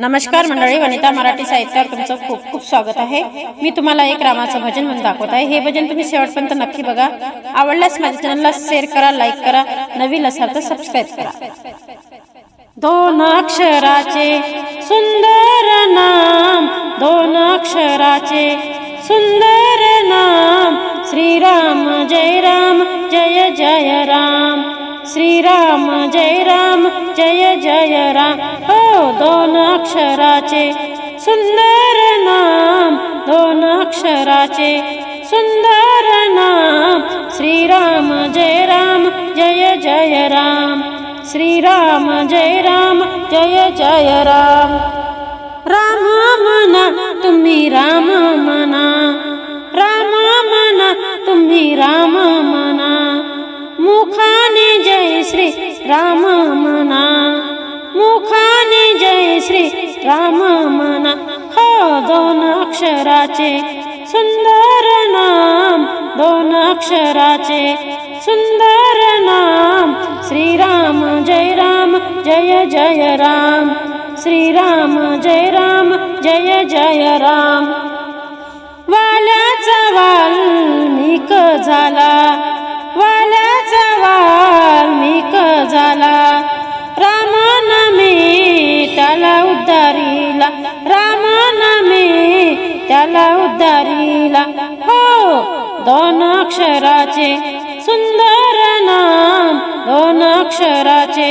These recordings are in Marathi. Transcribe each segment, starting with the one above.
नमस्कार मंडळी वनिता मराठी साहित्यावर तुमचं खूप खूप स्वागत आहे. मी तुम्हाला एक रामाचं भजन म्हणून दाखवत आहे. हे भजन तुम्ही शेवटपर्यंत नक्की बघा. आवडल्यास माझ्या चॅनलला शेअर करा लाईक करा. नवीन असाल तर सबस्क्राईब करा. दोन अक्षराचे सुंदर नाम दोन अक्षराचे सुंदर नाम. श्रीराम जय राम जय जय राम. श्रीराम जय राम जय जय राम. दोन अक्षराचे सुंदर नाम दोन अक्षराचे सुंदर नाम. श्रीराम जय राम जय जय राम. श्रीराम जय राम जय जय राम. राम म्हणा तुम्ही राम म्हणा राम म्हणा तुम्ही राम म्हणा मुखाने जय श्री राम म्हणा श्री राम म्हणा हो दोन अक्षराचे सुंदर नाम दोन अक्षराचे सुंदर नाम. श्रीराम जय राम जय जय राम. श्रीराम जय राम जय जय राम. वाल्याचा वाल त्याला उद्धारीला हो दोन अक्षराचे सुंदर नाम दोन अक्षराचे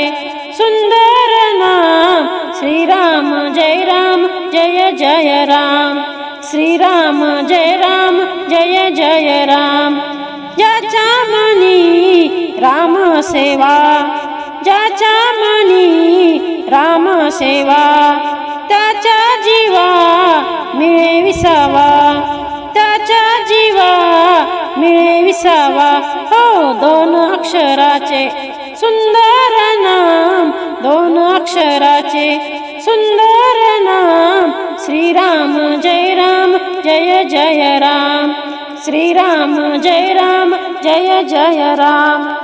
सुंदर नाम. श्रीराम जय राम जय जय राम. श्रीराम जय राम जय जय राम. ज्याच्या मनी राम सेवा ज्याच्या मनी राम सेवा त्याच्या जीवा मी विसावा त्याच्या जीवा मिळे विसावा. हो दोन अक्षराचे सुंदर नाम दोन अक्षराचे सुंदर नाम. श्रीराम जय राम जय जय राम. श्रीराम जय राम जय जय राम.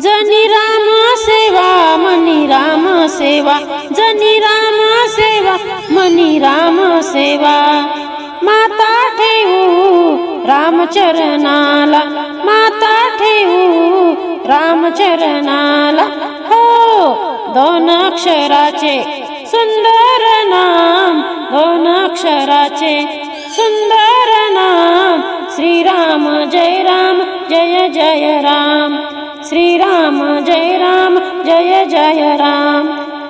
जनी राम सेवा मनी राम सेवा. जनी राम मनी राम सेवा. माता ठेवू रामचरणाला. माता ठेवू रामचरणाला. हो दोन अक्षराचे सुंदर नाम दोन अक्षराचे सुंदर नाम. श्रीराम जय राम जय जय राम. श्रीराम जय राम जय जय राम.